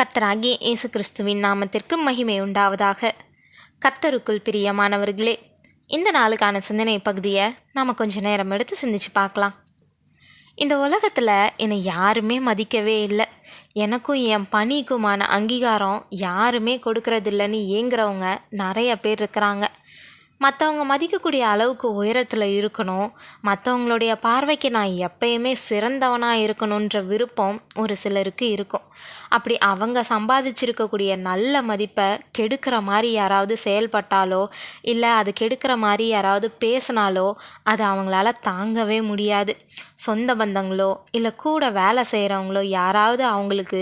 கர்த்தராகிய இயேசு கிறிஸ்துவின் நாமத்திற்கு மகிமை உண்டாவதாக. கர்த்தருக்குள் பிரியமானவர்களே இந்த நாளுக்கான சிந்தனை பகுதியை நாம் கொஞ்ச நேரம் எடுத்து சிந்திச்சு பார்க்கலாம். இந்த உலகத்தில் என்னை யாருமே மதிக்கவே இல்லை. எனக்கும் என் பணிக்குமான அங்கீகாரம் யாருமே கொடுக்கறதில்லன்னு ஏங்குறவங்க நிறைய பேர் இருக்கிறாங்க. மற்றவங்க மதிக்கக்கூடிய அளவுக்கு உயரத்தில் இருக்கணும். மற்றவங்களுடைய பார்வைக்கு நான் எப்பயுமே சிறந்தவனாக இருக்கணுன்ற விருப்பம் ஒரு சிலருக்கு இருக்கும். அப்படி அவங்க சம்பாதிச்சிருக்கக்கூடிய நல்ல மதிப்பை கெடுக்கிற மாதிரி யாராவது செயல்பட்டாலோ இல்லை அது கெடுக்கிற மாதிரி யாராவது பேசினாலோ அது அவங்களால தாங்கவே முடியாது. சொந்த பந்தங்களோ இல்லை கூட வேலை செய்கிறவங்களோ யாராவது அவங்களுக்கு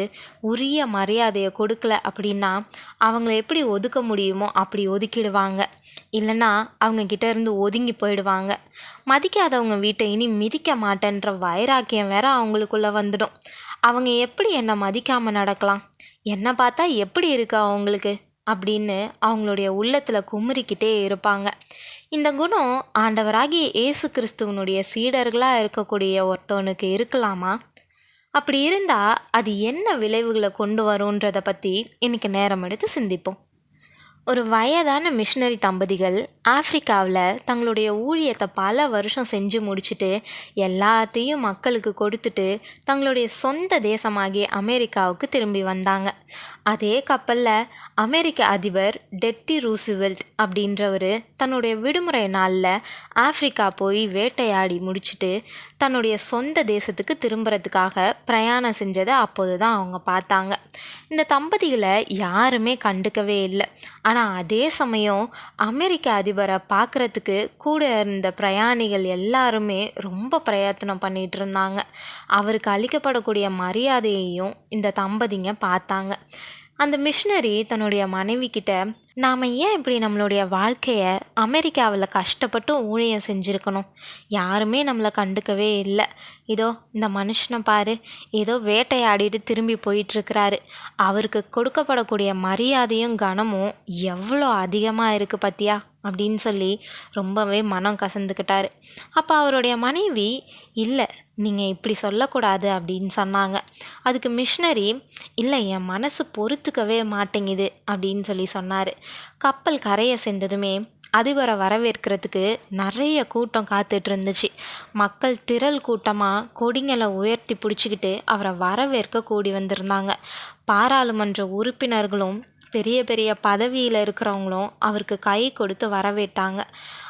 உரிய மரியாதையை கொடுக்கல அப்படின்னா அவங்கள எப்படி ஒதுக்க முடியுமோ அப்படி ஒதுக்கிடுவாங்க. இல்லைன்னா அவங்கக்கிட்ட இருந்து ஒதுங்கி போயிடுவாங்க. மதிக்காதவங்க வீட்டை இனி மிதிக்க மாட்டேன்ற வைராக்கியம் வேற அவங்களுக்குள்ளே வந்துடும். அவங்க எப்படி என்னை மதிக்காமல் நடக்கலாம்? என்னை பார்த்தா எப்படி இருக்கு அவங்களுக்கு? அப்படின்னு அவங்களுடைய உள்ளத்தில் குமுறிக்கிட்டே இருப்பாங்க. இந்த குணம் ஆண்டவராகிய இயேசு கிறிஸ்துவனுடைய சீடர்களாக இருக்கக்கூடிய ஒருத்தவனுக்கு இருக்கலாமா? அப்படி இருந்தால் அது என்ன விளைவுகளை கொண்டு வரும்ன்றதை பற்றி இன்றைக்கி நேரம் எடுத்து சிந்திப்போம். ஒரு வயதான மிஷினரி தம்பதிகள் ஆப்பிரிக்காவில் தங்களுடைய ஊழியத்தை பல வருஷம் செஞ்சு முடிச்சுட்டு எல்லாத்தையும் மக்களுக்கு கொடுத்துட்டு தங்களுடைய சொந்த தேசமாகிய அமெரிக்காவுக்கு திரும்பி வந்தாங்க. அதே கப்பலில் அமெரிக்க அதிபர் டெட்டி ரூசுவெல்ட் அப்படின்றவர் தன்னுடைய விடுமுறை நாளில் ஆப்பிரிக்கா போய் வேட்டையாடி முடிச்சுட்டு தன்னுடைய சொந்த தேசத்துக்கு திரும்புறதுக்காக பிரயாணம் செஞ்சதை அப்போது தான் அவங்க பார்த்தாங்க. இந்த தம்பதிகளை யாருமே கண்டுக்கவே இல்லை. ஆனால் அதே சமயம் அமெரிக்க அதிபரை பார்க்குறதுக்கு கூட இருந்த பிரயாணிகள் எல்லாருமே ரொம்ப பிரயத்தனம் பண்ணிட்டு இருந்தாங்க. அவருக்கு அளிக்கப்படக்கூடிய மரியாதையையும் இந்த தம்பதிங்க பார்த்தாங்க. அந்த மிஷினரி தன்னுடைய மனைவி கிட்ட நாம் ஏன் இப்படி நம்மளுடைய வாழ்க்கையை அமெரிக்காவில் கஷ்டப்பட்டு ஊழியம் செஞ்சுருக்கணும்? யாருமே நம்மளை கண்டுக்கவே இல்லை. இதோ இந்த மனுஷனை பாரு. ஏதோ வேட்டையாடிட்டு திரும்பி போயிட்டுருக்கிறாரு. அவருக்கு கொடுக்கப்படக்கூடிய மரியாதையும் கனமும் எவ்வளோ அதிகமாக இருக்குது பத்தியா? அப்படின்னு சொல்லி ரொம்பவே மனம் கசந்துக்கிட்டாரு. அப்போ அவருடைய மனைவி இல்லை நீங்கள் இப்படி சொல்லக்கூடாது அப்படின்னு சொன்னாங்க. அதுக்கு மிஷினரி இல்லை என் மனசு பொறுத்துக்கவே மாட்டேங்குது அப்படின்னு சொல்லி சொன்னார். கப்பல் கரையை சென்றதுமே அதிபரை வரவேற்கிறதுக்கு நிறைய கூட்டம் காத்துட்டு இருந்துச்சு. மக்கள் திரள் கூட்டமாக கொடிங்களை உயர்த்தி பிடிச்சிக்கிட்டு அவரை வரவேற்க கூடி வந்திருந்தாங்க. பாராளுமன்ற உறுப்பினர்களும் பெரிய பெரிய பதவியில் இருக்கிறவங்களும் அவருக்கு கை கொடுத்து வரவேற்றாங்க.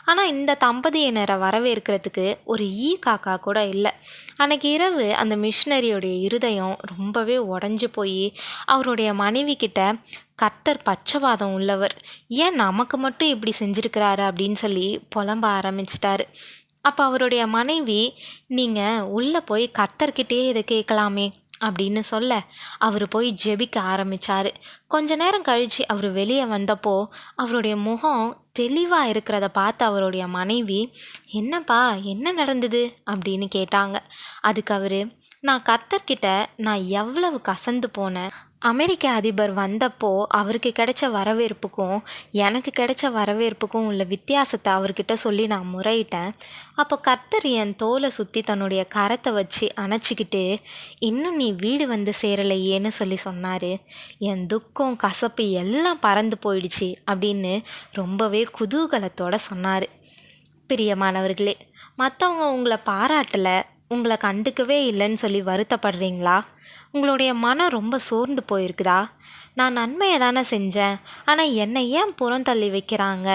ஆனால் இந்த தம்பதியினரை வரவேற்கிறதுக்கு ஒரு ஈ காக்கா கூட இல்லை. அன்னைக்கு இரவு அந்த மிஷினரியோடைய இருதயம் ரொம்பவே உடஞ்சி போய் அவருடைய மனைவி கிட்ட கர்த்தர் பச்சவாதம் உள்ளவர் ஏன் நமக்கு மட்டும் இப்படி செஞ்சுருக்கிறாரு அப்படின்னு சொல்லி புலம்ப ஆரம்பிச்சிட்டாரு. அப்போ அவருடைய மனைவி நீங்கள் உள்ளே போய் கர்த்தர்கிட்டே இதை கேட்கலாமே அப்படின்னு சொல்ல அவர் போய் ஜெபிக்க ஆரம்பித்தார் கொஞ்ச நேரம் கழித்து அவர் வெளியே வந்தப்போ அவருடைய முகம் தெளிவாக இருக்கிறத பார்த்து அவருடைய மனைவி என்னப்பா என்ன நடந்தது? அப்படின்னு கேட்டாங்க. அதுக்கு அவர் நான் கத்தர்கிட்ட நான் எவ்வளவு கசந்து போனேன் அமெரிக்க அதிபர் வந்தப்போ அவருக்கு கிடைச்ச வரவேற்புக்கும் எனக்கு கிடைச்ச வரவேற்புக்கும் உள்ள வித்தியாசத்தை அவர்கிட்ட சொல்லி நான் முறையிட்டேன். அப்போ கர்த்தர் என் தோலை சுற்றி தன்னுடைய கரத்தை வச்சு அணைச்சிக்கிட்டு இன்னும் நீ வீடு வந்து சேரலையேன்னு சொல்லி சொன்னார். என் துக்கம் கசப்பு எல்லாம் பறந்து போயிடுச்சு அப்படின்னு ரொம்பவே குதூகலத்தோடு சொன்னார். பிரியமானவர்களே மற்றவங்க உங்களை பாராட்டலை உங்களை கண்டுக்கவே இல்லைன்னு சொல்லி வருத்தப்படுறீங்களா? உங்களுடைய மனம் ரொம்ப சோர்ந்து போயிருக்குதா? நான் நன்மையை தானே செஞ்சேன். ஆனால் என்னை ஏன் புறம் தள்ளி வைக்கிறாங்க?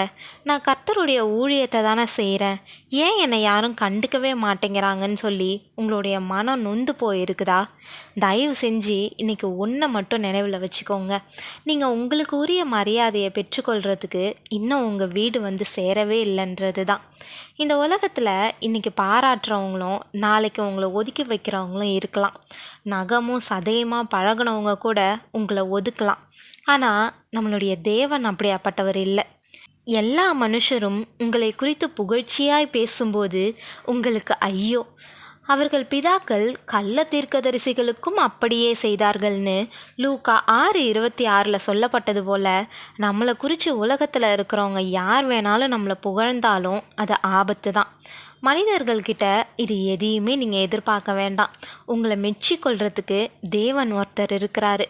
நான் கர்த்தருடைய ஊழியத்தை தானே செய்கிறேன் ஏன் என்னை யாரும் கண்டுக்கவே மாட்டேங்கிறாங்கன்னு சொல்லி உங்களுடைய மனம் நொந்து போயிருக்குதா? தயவு செஞ்சு இன்றைக்கி ஒன்றை மட்டும் நினைவில் வச்சுக்கோங்க. நீங்கள் உங்களுக்கு உரிய மரியாதையை பெற்றுக்கொள்கிறதுக்கு இன்னும் உங்கள் வீடு வந்து சேரவே இல்லைன்றது தான் இந்த உலகத்தில் இன்றைக்கி பாராட்டுறவங்களும் நாளைக்கு உங்களை ஒதுக்கி வைக்கிறவங்களும் இருக்கலாம். நகமும் சதையுமா பழகுனவங்க கூட உங்களை ஒதுக்கலாம். ஆனால் நம்மளுடைய தேவன் அப்படியாப்பட்டவர் இல்லை. எல்லா மனுஷரும் உங்களை குறித்து புகழ்ச்சியாய் பேசும்போது உங்களுக்கு ஐயோ அவர்கள் பிதாக்கள் கள்ள தீர்க்கதரிசிகளுக்கும் அப்படியே செய்தார்கள்னு லூக்கா ஆறு இருபத்தி ஆறில் சொல்லப்பட்டது போல் நம்மளை குறித்து உலகத்தில் இருக்கிறவங்க யார் வேணாலும் நம்மளை புகழ்ந்தாலும் அது ஆபத்து தான் மனிதர்கள்கிட்ட இது எதையுமே நீங்கள் எதிர்பார்க்க வேண்டாம். உங்களை மெச்சிக்கொள்கிறதுக்கு தேவன் ஒருத்தர் இருக்கிறாரு.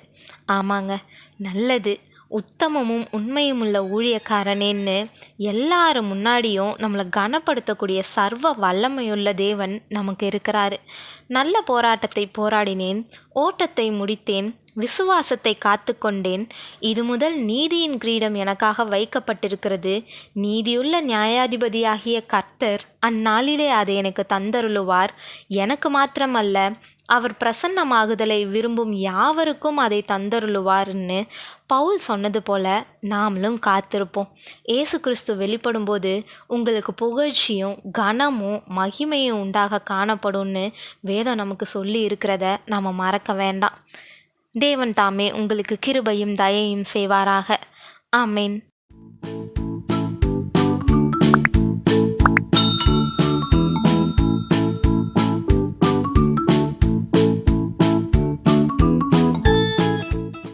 ஆமாங்க நல்லது. உத்தமமும் உண்மையும் உள்ள ஊழியக்காரனேன்னு எல்லாரும் முன்னாடியும் நம்மளை கனப்படுத்தக்கூடிய சர்வ வல்லமையுள்ள தேவன் நமக்கு இருக்கிறாரு. நல்ல போராட்டத்தை போராடினேன் ஓட்டத்தை முடித்தேன் விசுவாசத்தை காத்துக்கொண்டேன். இது முதல் நீதியின் கிரீடம் எனக்காக வைக்கப்பட்டிருக்கிறது. நீதியுள்ள நியாயாதிபதியாகிய கர்த்தர் அந்நாளிலே அதை எனக்கு தந்தருளுவார். எனக்கு மாத்திரமல்ல அவர் பிரசன்னமாகுதலை விரும்பும் யாவருக்கும் அதை தந்தருளுவார்னு பவுல் சொன்னது போல நாமளும் காத்திருப்போம். ஏசு கிறிஸ்து வெளிப்படும்போது உங்களுக்கு புகழ்ச்சியும் கனமும் மகிமையும் உண்டாக காணப்படும்னு வேதம் நமக்கு சொல்லி இருக்கிறத நாம் மறக்க வேண்டாம். தேவன் தாமே உங்களுக்கு கிருபையும் தயையும் செய்வாராக. ஆமேன்.